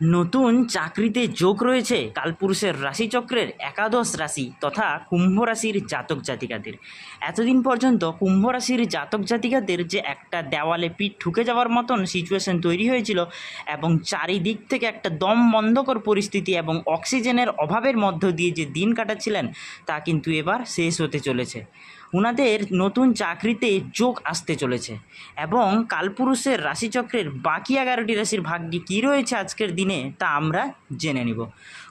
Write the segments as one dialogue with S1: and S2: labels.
S1: নতুন চাকরিতে যোগ রয়েছে কালপুরুষের রাশিচক্রের একাদশ রাশি তথা কুম্ভ রাশির জাতক জাতিকাদের। এতদিন পর্যন্ত কুম্ভ রাশির জাতক জাতিকাদের যে একটা দেওয়ালে পিঠ ঠুকে যাওয়ার মতন সিচুয়েশন তৈরি হয়েছিল এবং চারিদিক থেকে একটা দম বন্ধকর পরিস্থিতি এবং অক্সিজেনের অভাবের মধ্য দিয়ে যে দিন কাটাচ্ছিলেন, তা কিন্তু এবার শেষ হতে চলেছে। উনাদের নতুন চাকরিতে যোগ আসতে চলেছে। এবং কালপুরুষের রাশিচক্রের বাকি এগারোটি রাশির ভাগ্যে কী রয়েছে আজকের দিনে, তা আমরা জেনে নিব।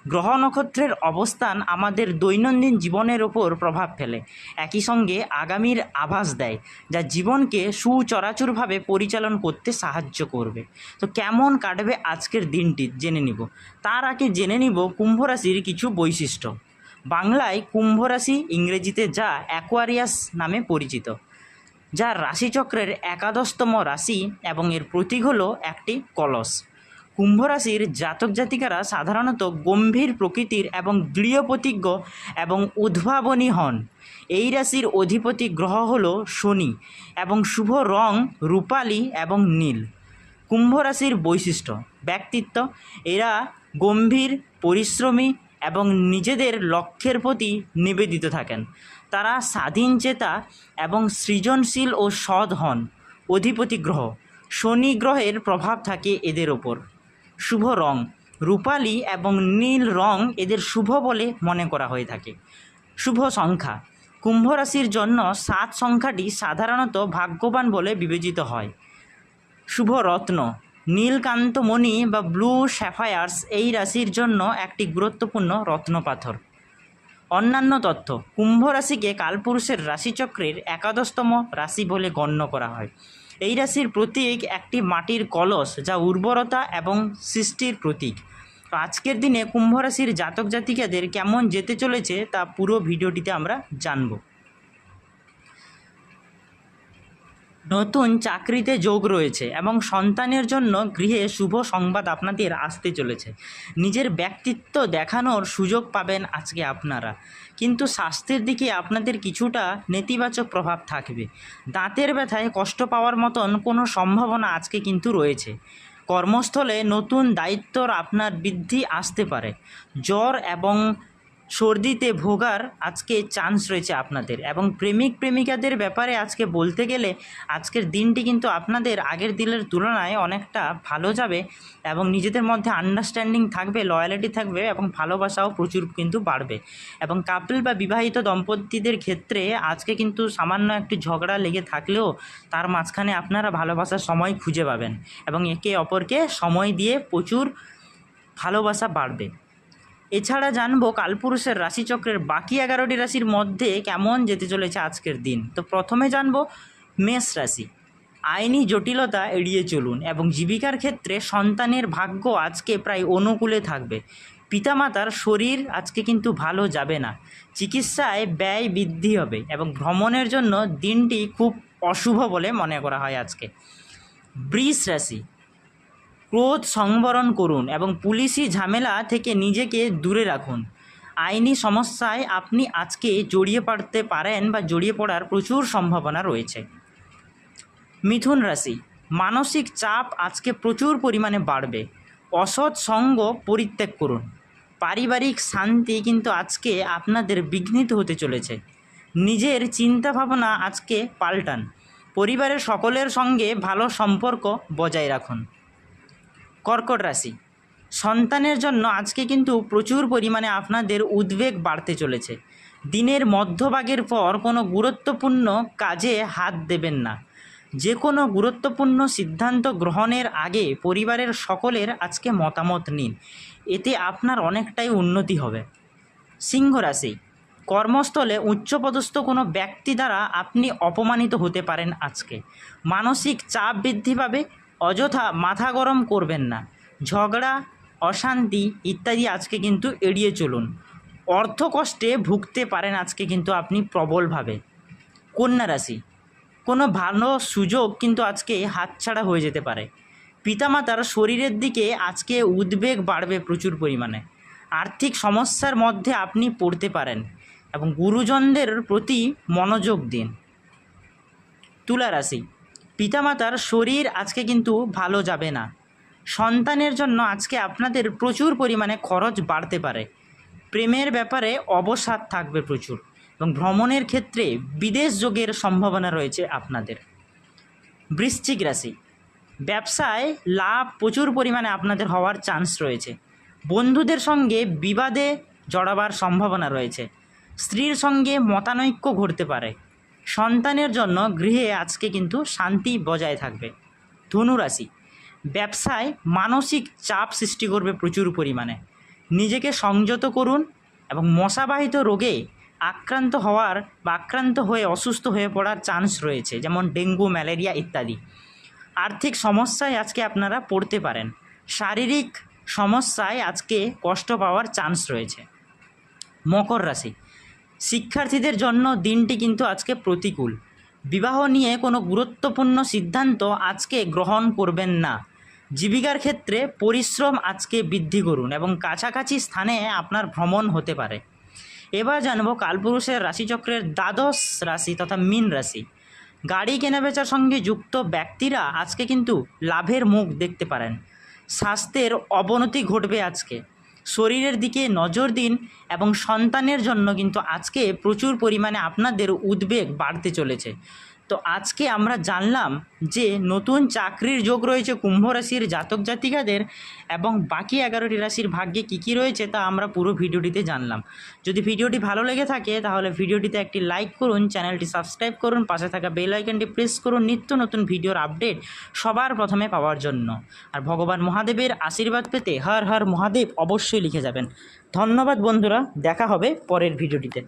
S1: গ্রহ নক্ষত্রের অবস্থান আমাদের দৈনন্দিন জীবনের ওপর প্রভাব ফেলে। একই সঙ্গে আগামীর আভাস দেয়, যা জীবনকে সুচরাচুরভাবে পরিচালন করতে সাহায্য করবে। তো কেমন কাটবে আজকের দিনটি জেনে নিব। তার আগে জেনে নিব কুম্ভ রাশির কিছু বৈশিষ্ট্য। বাংলায় কুম্ভ রাশি ইংরেজিতে যা অ্যাকোয়ারিয়াস নামে পরিচিত, যা রাশিচক্রের একাদশতম রাশি এবং এর প্রতীক হল একটি কলস। কুম্ভ রাশির জাতক জাতিকারা সাধারণত গম্ভীর প্রকৃতির এবং দৃঢ় প্রতিজ্ঞ এবং উদ্ভাবনী হন। এই রাশির অধিপতি গ্রহ হল শনি এবং শুভ রং রূপালী এবং নীল। কুম্ভ রাশির বৈশিষ্ট্য, ব্যক্তিত্ব, এরা গম্ভীর, পরিশ্রমী এবং নিজেদের লক্ষ্যের প্রতি নিবেদিত থাকেন। তারা স্বাধীন চেতা এবং সৃজনশীল ও সৎ হন। অধিপতি গ্রহ, শনি গ্রহের প্রভাব থাকে এদের ওপর। শুভ রং, রূপালী এবং নীল রং এদের শুভ বলে মনে করা হয়ে থাকে। শুভ সংখ্যা, কুম্ভ রাশির জন্য সাত সংখ্যাটি সাধারণত ভাগ্যবান বলে বিবেচিত হয়। শুভ রত্ন নীলকান্তমণি বা ব্লু স্যাফায়ার্স এই রাশির জন্য একটি গুরুত্বপূর্ণ রত্নপাথর। অন্যান্য তথ্য কুম্ভ রাশিকে কালপুরুষের রাশিচক্রের একাদশতম রাশি বলে গণ্য করা হয়। এই রাশির প্রতীক একটি মাটির কলস যা উর্বরতা এবং সৃষ্টির প্রতীক। তো আজকের দিনে কুম্ভ রাশির জাতক জাতিকাদের কেমন যেতে চলেছে তা পুরো ভিডিওটিতে আমরা জানব। নতুন চাকরিতে যোগ রয়েছে এবং সন্তানের জন্য গৃহে শুভ সংবাদ আপনাদের আসতে চলেছে। নিজের ব্যক্তিত্ব দেখানোর সুযোগ পাবেন আজকে আপনারা। কিন্তু স্বাস্থ্যের দিকে আপনাদের কিছুটা নেতিবাচক প্রভাব থাকবে। দাঁতের ব্যথায় কষ্ট পাওয়ার মতন কোনো সম্ভাবনা আজকে কিন্তু রয়েছে। কর্মস্থলে নতুন দায়িত্বর আপনার বৃদ্ধি আসতে পারে। জ্বর এবং সর্দিতে ভোগার আজকে চান্স রয়েছে আপনাদের এবং প্রেমিক প্রেমিকাদের ব্যাপারে আজকে বলতে গেলে আজকের দিনটি কিন্তু আপনাদের আগের দিনের তুলনায় অনেকটা ভালো যাবে এবং নিজেদের মধ্যে আন্ডারস্ট্যান্ডিং থাকবে লয়ালিটি থাকবে এবং ভালোবাসাও প্রচুর কিন্তু বাড়বে এবং কাপল বা বিবাহিত দম্পতিদের ক্ষেত্রে আজকে কিন্তু সামান্য একটি ঝগড়া লেগে থাকলেও তার মাঝখানে আপনারা ভালোবাসার সময় খুঁজে পাবেন এবং একে অপরকে সময় দিয়ে প্রচুর ভালোবাসা বাড়বে। এছাড়া জানব কালপুরুষের রাশিচক্রের বাকি এগারোটি রাশির মধ্যে কেমন যেতে চলেছে আজকের দিন। তো প্রথমে জানব মেষ রাশি। আইনি জটিলতা এড়িয়ে চলুন এবং জীবিকার ক্ষেত্রে সন্তানের ভাগ্য আজকে প্রায় অনুকূলে থাকবে। পিতামাতার শরীর আজকে কিন্তু ভালো যাবে না। চিকিৎসায় ব্যয় বৃদ্ধি হবে এবং ভ্রমণের জন্য দিনটি খুব অশুভ বলে মনে করা হয় আজকে। বৃষ রাশি। ক্রোধ সংবরণ করুন এবং পুলিশি ঝামেলা থেকে নিজেকে দূরে রাখুন। আইনি সমস্যায় আপনি আজকে জড়িয়ে পড়তে পারেন বা জড়িয়ে পড়ার প্রচুর সম্ভাবনা রয়েছে। মিথুন রাশি, মানসিক চাপ আজকে প্রচুর পরিমাণে বাড়বে। অসৎ সঙ্গ পরিত্যাগ করুন। পারিবারিক শান্তি কিন্তু আজকে আপনাদের বিঘ্নিত হতে চলেছে। নিজের চিন্তা ভাবনা আজকে পাল্টান। পরিবারের সকলের সঙ্গে ভালো সম্পর্ক বজায় রাখুন। কর্কট রাশি। সন্তানের জন্য আজকে কিন্তু প্রচুর পরিমাণে আপনাদের উদ্বেগ বাড়তে চলেছে। দিনের মধ্যভাগের পর কোনো গুরুত্বপূর্ণ কাজে হাত দেবেন না। যে কোনো গুরুত্বপূর্ণ সিদ্ধান্ত গ্রহণের আগে পরিবারের সকলের আজকে মতামত নিন। এতে আপনার অনেকটাই উন্নতি হবে। সিংহ রাশি। কর্মস্থলে উচ্চপদস্থ কোনো ব্যক্তি দ্বারা আপনি অপমানিত হতে পারেন আজকে। মানসিক চাপ বৃদ্ধি পাবে অযথা মাথা গরম করবেন না। ঝগড়া, অশান্তি ইত্যাদি আজকে কিন্তু এড়িয়ে চলুন। অর্থ কষ্টে ভুগতে পারেন আজকে কিন্তু আপনি প্রবলভাবে। কন্যা রাশি, কোনো ভালো সুযোগ কিন্তু আজকে হাতছাড়া হয়ে যেতে পারে। পিতামাতার শরীরের দিকে আজকে উদ্বেগ বাড়বে প্রচুর পরিমাণে। আর্থিক সমস্যার মধ্যে আপনি পড়তে পারেন এবং গুরুজনদের প্রতি মনোযোগ দিন। তুলা রাশি পিতামাতার শরীর আজকে কিন্তু ভালো যাবে না। সন্তানের জন্য আজকে আপনাদের প্রচুর পরিমাণে খরচ বাড়তে পারে। প্রেমের ব্যাপারে অবসাদ থাকবে প্রচুর এবং ভ্রমণের ক্ষেত্রে বিদেশ যোগের সম্ভাবনা রয়েছে আপনাদের। বৃশ্চিক রাশি, ব্যবসায় লাভ প্রচুর পরিমাণে আপনাদের হওয়ার চান্স রয়েছে। বন্ধুদের সঙ্গে বিবাদে জড়াবার সম্ভাবনা রয়েছে। স্ত্রীর সঙ্গে মতানৈক্য ঘটতে পারে। সন্তানের জন্য গৃহে আজকে কিন্তু শান্তি বজায় থাকবে। ধনুরাশি ব্যবসায় মানসিক চাপ সৃষ্টি করবে প্রচুর পরিমাণে। নিজেকে সংযত করুন এবং মশাবাহিত রোগে আক্রান্ত হওয়ার বা আক্রান্ত হয়ে অসুস্থ হয়ে পড়ার চান্স রয়েছে, যেমন ডেঙ্গু, ম্যালেরিয়া ইত্যাদি। আর্থিক সমস্যায় আজকে আপনারা পড়তে পারেন। শারীরিক সমস্যায় আজকে কষ্ট পাওয়ার চান্স রয়েছে। মকর রাশি শিক্ষার্থীদের জন্য দিনটি কিন্তু আজকে প্রতিকূল। বিবাহ নিয়ে কোনো গুরুত্বপূর্ণ সিদ্ধান্ত আজকে গ্রহণ করবেন না। জীবিকার ক্ষেত্রে পরিশ্রম আজকে বৃদ্ধি করুন এবং কাছাকাছি স্থানে আপনার ভ্রমণ হতে পারে। এবার জানব কালপুরুষের রাশিচক্রের দ্বাদশ রাশি তথা মীন রাশি। গাড়ি কেনাবেচার সঙ্গে যুক্ত ব্যক্তিরা আজকে কিন্তু লাভের মুখ দেখতে পারেন। স্বাস্থ্যের অবনতি ঘটবে আজকে। শরীরের দিকে নজর দিন এবং সন্তানের জন্য কিন্তু আজকে প্রচুর পরিমাণে আপনাদের উদ্বেগ বাড়তে চলেছে। তো আজকে আমরা জানলাম যে নতুন চাকরির যোগ রয়েছে কুম্ভ রাশির জাতক জাতিকাদের এবং বাকি এগারোটি রাশির ভাগ্যে কী কী রয়েছে তা আমরা পুরো ভিডিওটিতে জানলাম। যদি ভিডিওটি ভালো লেগে থাকে তাহলে ভিডিওটিতে একটি লাইক করুন, চ্যানেলটি সাবস্ক্রাইব করুন, পাশে থাকা বেল আইকনটি প্রেস করুন নিত্য নতুন ভিডিওর আপডেট সবার প্রথমে পাওয়ার জন্য। আর ভগবান মহাদেবের আশীর্বাদ পেতে হর হর মহাদেব অবশ্যই লিখে যাবেন। ধন্যবাদ বন্ধুরা, দেখা হবে পরের ভিডিওটিতে।